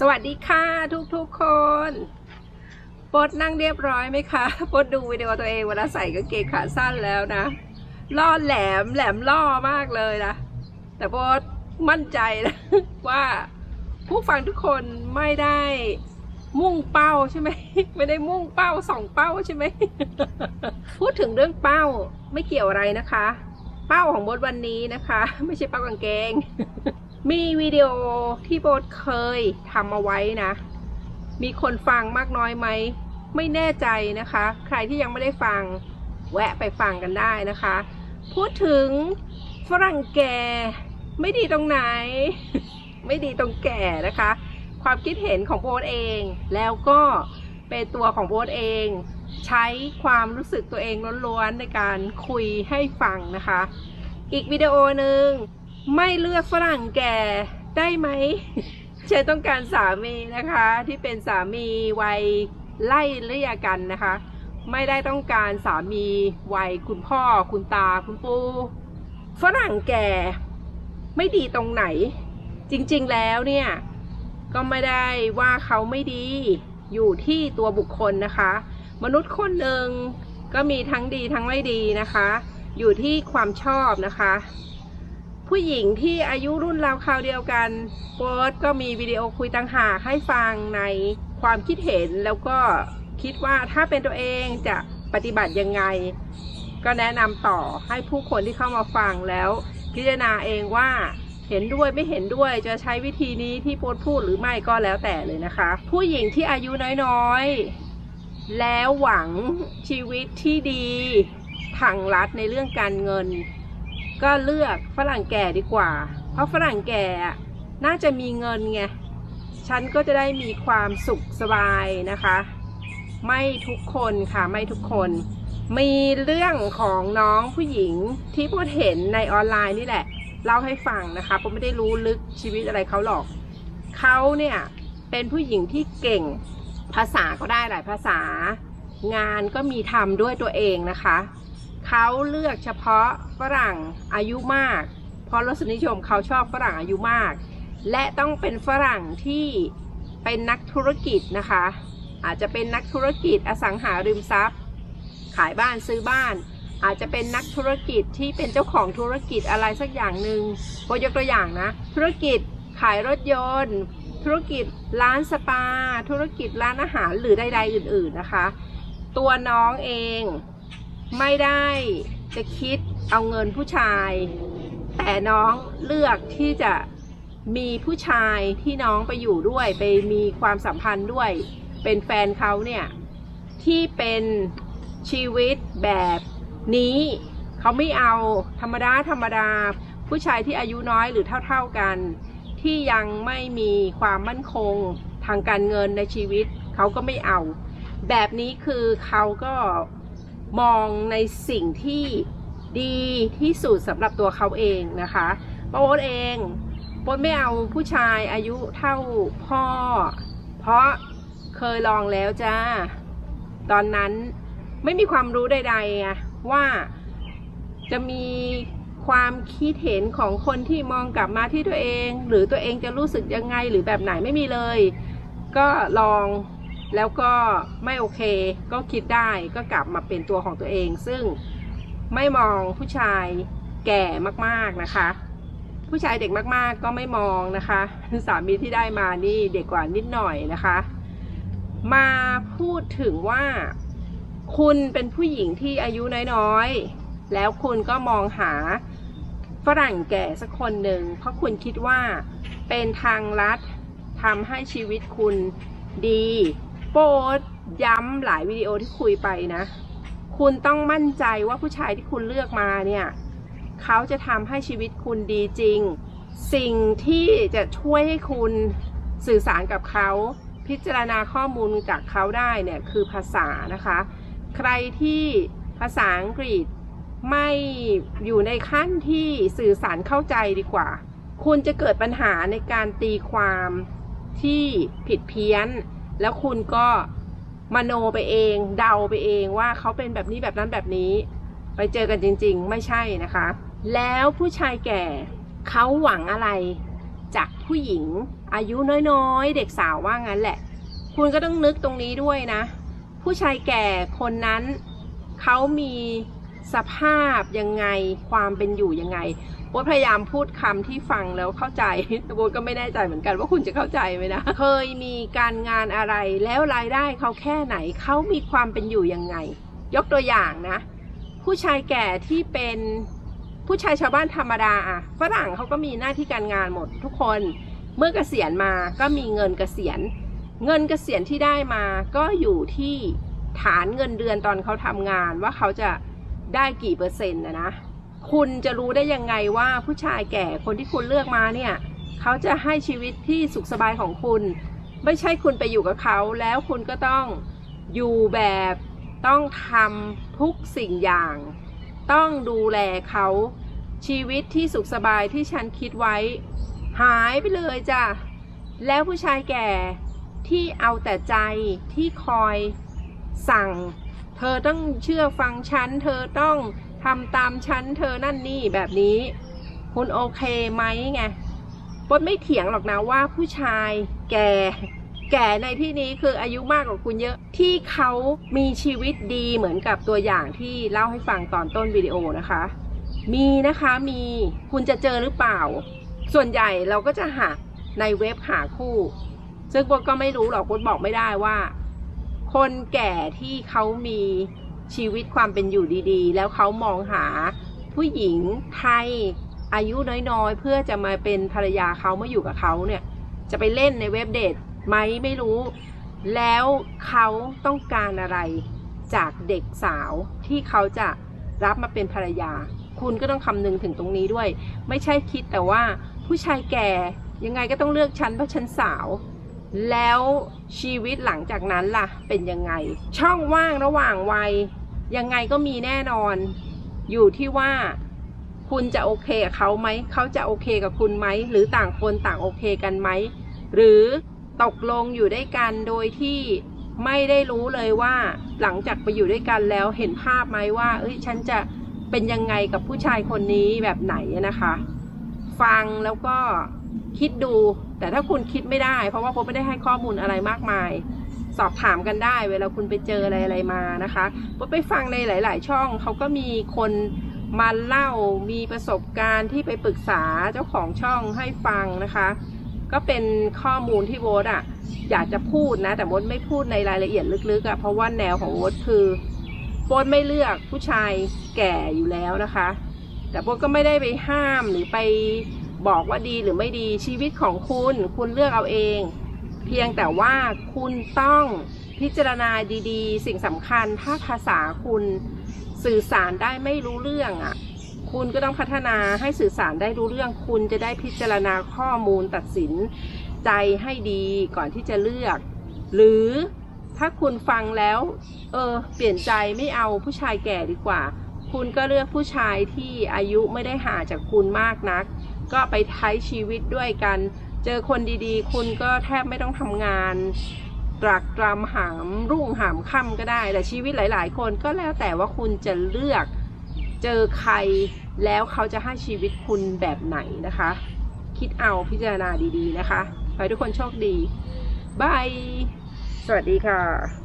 สวัสดีค่ะทุกๆคนปดนั่งเรียบร้อยไหมคะปดดูวิดีโอตัวเองเวลาใส่กางเกงขาสั้นแล้วนะล่อแหลมแหลมล่อมากเลยนะแต่ปดมั่นใจนะว่าผู้ฟังทุกคนไม่ได้มุ่งเป้าใช่ไหมไม่ได้มุ่งเป้าสองเป้าใช่ไหมพูดถึงเรื่องเป้าไม่เกี่ยวอะไรนะคะ เป้าของบดวันนี้นะคะ ไม่ใช่เป้ากางเกง มีวิดีโอที่โบทเคยทำเอาไว้นะ มีคนฟังมากน้อยไหม ไม่แน่ใจนะคะ ใครที่ยังไม่ได้ฟัง แวะไปฟังกันได้นะคะ พูดถึงฝรั่งแก่ไม่ดีตรงไหน ไม่ดีตรงแก่นะคะ ความคิดเห็นของโบทเอง แล้วก็เป็นตัวของโบทเอง ใช้ความรู้สึกตัวเองล้วนๆในการคุยให้ฟังนะคะ อีกวิดีโอหนึ่ง ไม่เลือกฝรั่งแก่ได้ไหมฉันต้องการสามีนะคะที่เป็นสามีวัยไล่เลี่ยกันนะคะ ไม่ได้ต้องการสามีวัยคุณพ่อคุณตาคุณปู่ฝรั่งแก่ไม่ดีตรงไหน จริงๆแล้วเนี่ยก็ไม่ได้ว่าเขาไม่ดีอยู่ที่ตัวบุคคลนะคะ มนุษย์คนหนึ่งก็มีทั้งดีทั้งไม่ดีนะคะ อยู่ที่ความชอบนะคะ ผู้หญิงที่อายุรุ่นราวคราวเดียวกันโป๊ตก็มีวิดีโอคุยต่างหากให้ฟังในความคิดเห็นแล้วก็คิดว่าถ้าเป็นตัวเองจะปฏิบัติยังไง ก็แนะนำต่อให้ผู้คนที่เข้ามาฟังแล้วพิจารณาเองว่าเห็นด้วยไม่เห็นด้วยจะใช้วิธีนี้ที่โป๊ตพูดหรือไม่ก็แล้วแต่เลยนะคะ ผู้หญิงที่อายุน้อยๆ แล้วหวังชีวิตที่ดีทางรัฐในเรื่องการเงิน ก็เลือกฝรั่งแก่ดีกว่า เพราะฝรั่งแก่น่าจะมีเงินไง ฉันก็จะได้มีความสุขสบายนะคะ ไม่ทุกคนค่ะไม่ทุกคน มีเรื่องของน้องผู้หญิงที่พูดเห็นในออนไลน์นี่แหละ เล่าให้ฟังนะคะผมไม่ได้รู้ลึกชีวิตอะไรเขาหรอก เขาเนี่ยเป็นผู้หญิงที่เก่งภาษาก็ได้หลายภาษา งานก็มีทำด้วยตัวเองนะคะ เขาเลือกเฉพาะฝรั่งอายุมาก เพราะรสนิยมเขาชอบฝรั่งอายุมาก และต้องเป็นฝรั่งที่เป็นนักธุรกิจนะคะ อาจจะเป็นนักธุรกิจอสังหาริมทรัพย์ ขายบ้านซื้อบ้าน อาจจะเป็นนักธุรกิจที่เป็นเจ้าของธุรกิจอะไรสักอย่างหนึ่งโบยกตัวอย่างนะ ธุรกิจขายรถยนต์ ธุรกิจร้านสปา ธุรกิจร้านอาหารหรือใดๆอื่น ๆนะคะ ตัวน้องเอง ไม่ได้จะคิดเอาเงินผู้ชาย แต่น้องเลือกที่จะมีผู้ชายที่น้องไปอยู่ด้วยไปมีความสัมพันธ์ด้วย เป็นแฟนเขาเนี่ยที่เป็นชีวิตแบบนี้เขาไม่เอาธรรมดาธรรมดา ผู้ชายที่อายุน้อยหรือเท่าๆกัน ที่ยังไม่มีความมั่นคงทางการเงินในชีวิตเขาก็ไม่เอา แบบนี้คือเขาก็ มองในสิ่งที่ดีที่สุดสำหรับตัวเขาเองนะคะป้าโอ๊ตเองโอ๊ตไม่เอาผู้ชายอายุเท่าพ่อ เพราะเคยลองแล้วจ้า ตอนนั้นไม่มีความรู้ใดๆว่าจะมีความคิดเห็นของคนที่มองกลับมาที่ตัวเอง หรือตัวเองจะรู้สึกยังไงหรือแบบไหนไม่มีเลย ก็ลอง แล้วก็ไม่โอเคก็คิดได้ก็กลับมาเป็นตัวของตัวเอง ซึ่งไม่มองผู้ชายแก่มากๆนะคะ ผู้ชายเด็กมากๆก็ไม่มองนะคะสามีที่ได้มานี่เด็กกว่านิดหน่อยนะคะ มาพูดถึงว่าคุณเป็นผู้หญิงที่อายุน้อยๆ แล้วคุณก็มองหาฝรั่งแก่สักคนหนึ่ง เพราะคุณคิดว่าเป็นทางลัดทำให้ชีวิตคุณดี โปรดย้ำหลายวิดีโอที่คุยไปนะ คุณต้องมั่นใจว่าผู้ชายที่คุณเลือกมาเนี่ยเขาจะทำให้ชีวิตคุณดีจริง สิ่งที่จะช่วยให้คุณสื่อสารกับเขาพิจารณาข้อมูลจากเขาได้เนี่ยคือภาษานะคะ ใครที่ภาษาอังกฤษไม่อยู่ในขั้นที่สื่อสารเข้าใจดีกว่า คุณจะเกิดปัญหาในการตีความที่ผิดเพี้ยน แล้วคุณก็มโนไปเอง เดาไปเองว่าเขาเป็นแบบนี้แบบนั้นแบบนี้ ไปเจอกันจริง ๆ ไม่ใช่นะคะ แล้วผู้ชายแก่เขาหวังอะไร จากผู้หญิง อายุน้อยๆ เด็กสาวว่างั้นแหละ คุณก็ต้องนึกตรงนี้ด้วยนะ ผู้ชายแก่คนนั้นเขามี สภาพยังไงความเป็นอยู่ยังไงโบทพยายามพูดคำที่ฟังแล้วเข้าใจแต่โบทก็ไม่แน่ใจเหมือนกันว่าคุณจะเข้าใจไหมนะ เคยมีการงานอะไรแล้วรายได้เขาแค่ไหนเขามีความเป็นอยู่ยังไง ยกตัวอย่างนะ ผู้ชายแก่ที่เป็นผู้ชายชาวบ้านธรรมดาอะฝรั่งเขาก็มีหน้าที่การงานหมดทุกคนเมื่อเกษียณมาก็มีเงินเกษียณ เงินเกษียณที่ได้มาก็อยู่ที่ฐานเงินเดือนตอนเขาทำงานว่าเขาจะ ได้กี่เปอร์เซ็นต์นะนะ คุณจะรู้ได้ยังไงว่าผู้ชายแก่คนที่คุณเลือกมาเนี่ย เขาจะให้ชีวิตที่สุขสบายของคุณ ไม่ใช่คุณไปอยู่กับเขา แล้วคุณก็ต้องอยู่แบบต้องทำทุกสิ่งอย่าง ต้องดูแลเขาชีวิตที่สุขสบายที่ฉันคิดไว้ หายไปเลยจ้ะ แล้วผู้ชายแก่ที่เอาแต่ใจที่คอยสั่ง เธอต้องเชื่อฟังฉัน เธอต้องทำตามฉัน เธอนั่นนี่แบบนี้ คุณโอเคไหมไงปดไม่เถียงหรอกนะว่าผู้ชายแก่ แก่ในที่นี้คืออายุมากกว่าคุณเยอะ ที่เขามีชีวิตดีเหมือนกับตัวอย่างที่เล่าให้ฟังตอนต้นวิดีโอนะคะ มีนะคะมีคุณจะเจอหรือเปล่า ส่วนใหญ่เราก็จะหาในเว็บหาคู่ ซึ่งปดก็ไม่รู้หรอกปดบอกไม่ได้ว่า คนแก่ที่เขามีชีวิตความเป็นอยู่ดีๆ แล้วเขามองหาผู้หญิงไทยอายุน้อยๆ เพื่อจะมาเป็นภรรยาเขามาอยู่กับเขาเนี่ย จะไปเล่นในเว็บเดทไหมไม่รู้ แล้วเขาต้องการอะไรจากเด็กสาวที่เขาจะรับมาเป็นภรรยา คุณก็ต้องคำนึงถึงตรงนี้ด้วย ไม่ใช่คิดแต่ว่าผู้ชายแก่ยังไงก็ต้องเลือกฉันเพราะฉันสาว แล้ว ชีวิตหลังจากนั้นล่ะ เป็นยังไง ช่องว่างระหว่างวัย ยังไงก็มีแน่นอน อยู่ที่ว่า คุณจะโอเคกับเขาไหม เขาจะโอเคกับคุณไหม หรือต่างคนต่างโอเคกันไหม หรือตกลงอยู่ด้วยกันโดยที่ไม่ได้รู้เลยว่าหลังจากไปอยู่ด้วยกันแล้วเห็นภาพไหมว่า เอ้ยฉันจะเป็นยังไงกับผู้ชายคนนี้แบบไหนนะคะ ฟังแล้วก็ คิดดู แต่ถ้าคุณคิดไม่ได้ เพราะว่าผมไม่ได้ให้ข้อมูลอะไรมากมาย สอบถามกันได้ เวลาคุณไปเจออะไรอะไรมานะคะผมไปฟังในหลาย ๆ ช่องเขาก็มีคนมาเล่ามีประสบการณ์ที่ไปปรึกษาเจ้าของช่องให้ฟังนะคะ ก็เป็นข้อมูลที่โบทอะอยากจะพูดนะ แต่โบทไม่พูดในรายละเอียดลึกๆอะเพราะว่าแนวของโบทคือโบทไม่เลือกผู้ชายแก่อยู่แล้วนะคะ แต่โบทก็ไม่ได้ไปห้ามหรือไป บอกว่าดีหรือไม่ดีชีวิตของคุณ คุณเลือกเอาเอง เพียงแต่ว่าคุณต้องพิจารณาดีๆ สิ่งสำคัญถ้าภาษาคุณสื่อสารได้ไม่รู้เรื่องอะ คุณก็ต้องพัฒนาให้สื่อสารได้รู้เรื่อง คุณจะได้พิจารณาข้อมูลตัดสินใจให้ดีก่อนที่จะเลือก หรือถ้าคุณฟังแล้ว เออ เปลี่ยนใจไม่เอาผู้ชายแก่ดีกว่า คุณก็เลือกผู้ชายที่อายุไม่ได้ห่างจากคุณมากนัก ก็ไปใช้ชีวิตด้วยกัน เจอคนดีๆ คุณก็แทบไม่ต้องทำงานตรักตรำหามรุ่งหามค่ำก็ได้ แต่ชีวิตหลาย ๆ คนก็แล้วแต่ว่าคุณจะเลือกเจอใครแล้วเขาจะให้ชีวิตคุณแบบไหนนะคะ คิดเอาพิจารณาดีๆนะคะ ขอให้ทุกคนโชคดีบายสวัสดีค่ะ